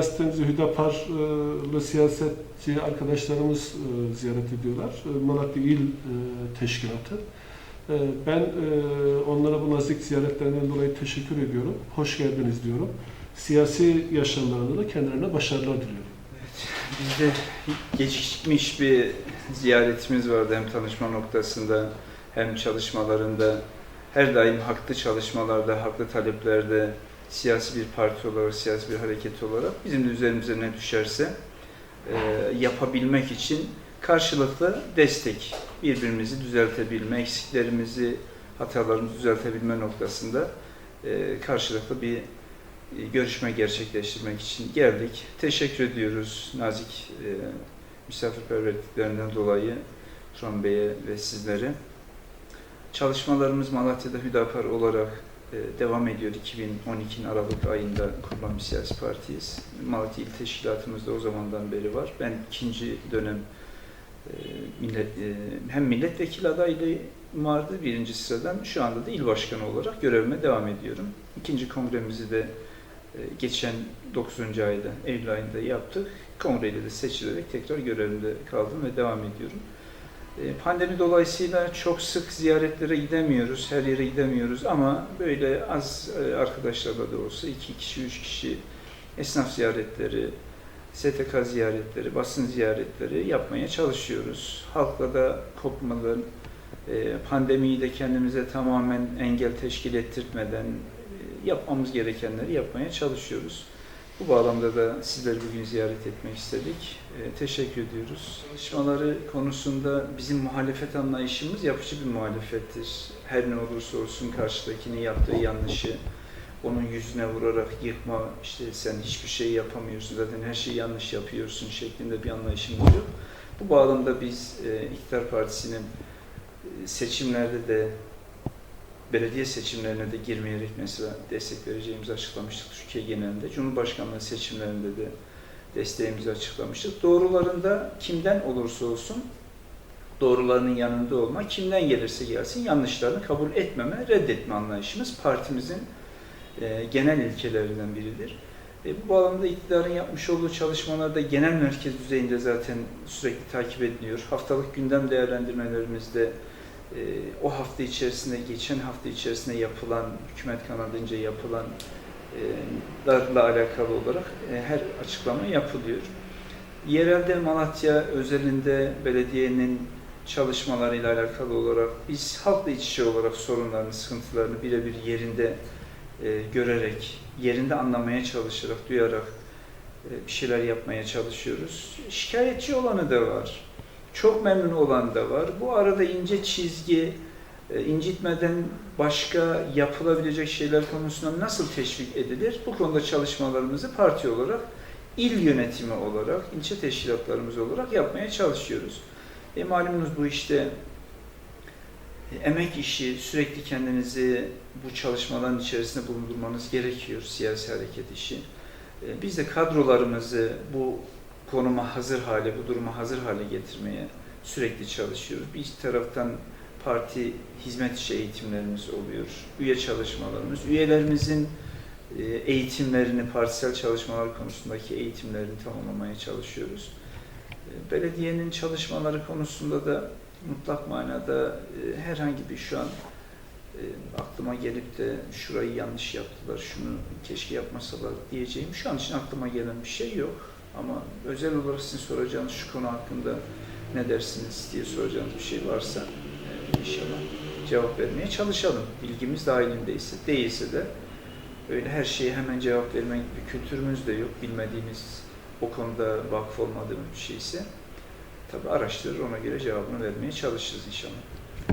üniversitemizi Hüdaparlı siyasetçi arkadaşlarımız e, ziyaret ediyorlar. E, Malatya İl e, Teşkilatı. E, Ben e, onlara bu nazik ziyaretlerinden dolayı teşekkür ediyorum. Hoş geldiniz diyorum. Siyasi yaşamlarında da kendilerine başarılar diliyorum. Bizde gecikmiş bir ziyaretimiz vardı hem tanışma noktasında hem çalışmalarında. Her daim haklı çalışmalarda, haklı taleplerde siyasi bir parti olarak, siyasi bir hareket olarak bizim de üzerimize ne düşerse e, yapabilmek için karşılıklı destek, birbirimizi düzeltebilme, eksiklerimizi, hatalarımızı düzeltebilme noktasında e, karşılıklı bir e, görüşme gerçekleştirmek için geldik. Teşekkür ediyoruz nazik e, misafirperverliklerinden dolayı Turan Bey'e ve sizlere. Çalışmalarımız Malatya'da Hüdapar olarak devam ediyor. 2012'nin Aralık ayında kurulan bir siyasi partiyiz. Malatya İl Teşkilatımız da o zamandan beri var. Ben ikinci dönem e, millet, e, hem milletvekili adaylığı vardı birinci sıradan. Şu anda da il başkanı olarak görevime devam ediyorum. İkinci kongremizi de e, geçen 9. ayda, Eylül ayında yaptık. Kongreyle de seçilerek tekrar görevimde kaldım ve devam ediyorum. E, Pandemi dolayısıyla çok sık ziyaretlere gidemiyoruz, her yere gidemiyoruz ama böyle az e, arkadaşlarla da olsa iki kişi, üç kişi esnaf ziyaretleri, STK ziyaretleri, basın ziyaretleri yapmaya çalışıyoruz. Halkla da kopmadan, e, pandemiyi de kendimize tamamen engel teşkil ettirtmeden yapmamız gerekenleri yapmaya çalışıyoruz. Bu bağlamda da sizleri bugün ziyaret etmek istedik. E, teşekkür ediyoruz. Çalışmaları konusunda bizim muhalefet anlayışımız yapıcı bir muhalefettir. Her ne olursa olsun karşıdakinin yaptığı yanlışı onun yüzüne vurarak yıkma, işte sen hiçbir şey yapamıyorsun, zaten her şeyi yanlış yapıyorsun şeklinde bir anlayışımız yok. Bu bağlamda biz e, İktidar Partisi'nin e, seçimlerde de belediye seçimlerine de girmeyerek mesela destek vereceğimizi açıklamıştık Türkiye genelinde. Cumhurbaşkanlığı seçimlerinde de desteğimizi açıklamıştık. Doğrularında kimden olursa olsun doğrularının yanında olma, kimden gelirse gelsin yanlışlarını kabul etmeme, reddetme anlayışımız partimizin e, genel ilkelerinden biridir. E, bu bağlamda iktidarın yapmış olduğu çalışmalarda genel merkez düzeyinde zaten sürekli takip ediliyor. Haftalık gündem değerlendirmelerimizde e, o hafta içerisinde, geçen hafta içerisinde yapılan, hükümet kanadınca yapılan e, darla alakalı olarak e, her açıklama yapılıyor. Yerelde Malatya özelinde belediyenin çalışmalarıyla alakalı olarak biz halkla iç içe olarak sorunlarını, sıkıntılarını birebir yerinde e, görerek, yerinde anlamaya çalışarak, duyarak e, bir şeyler yapmaya çalışıyoruz. Şikayetçi olanı da var. Çok memnun olan da var. Bu arada ince çizgi, e, incitmeden başka yapılabilecek şeyler konusunda nasıl teşvik edilir? Bu konuda çalışmalarımızı parti olarak, il yönetimi olarak, ilçe teşkilatlarımız olarak yapmaya çalışıyoruz. E, malumunuz bu işte e, emek işi, sürekli kendinizi bu çalışmaların içerisinde bulundurmanız gerekiyor, siyasi hareket işi. E, Biz de kadrolarımızı bu konuma hazır hale, bu duruma hazır hale getirmeye sürekli çalışıyoruz. Bir taraftan parti hizmet içi eğitimlerimiz oluyor, üye çalışmalarımız, üyelerimizin e, eğitimlerini, partisel çalışmalar konusundaki eğitimlerini tamamlamaya çalışıyoruz. E, Belediyenin çalışmaları konusunda da mutlak manada e, herhangi bir şu an aklıma gelip de şurayı yanlış yaptılar, şunu keşke yapmasalar diyeceğim şu an için aklıma gelen bir şey yok. Ama özel olarak sizin soracağınız şu konu hakkında ne dersiniz diye soracağınız bir şey varsa e, inşallah cevap vermeye çalışalım. Bilgimiz dahilindeyse, değilse de öyle her şeye hemen cevap verme bir kültürümüz de yok. Bilmediğimiz, o konuda vakıf olmadığımız bir şeyse tabi araştırır, ona göre cevabını vermeye çalışırız inşallah.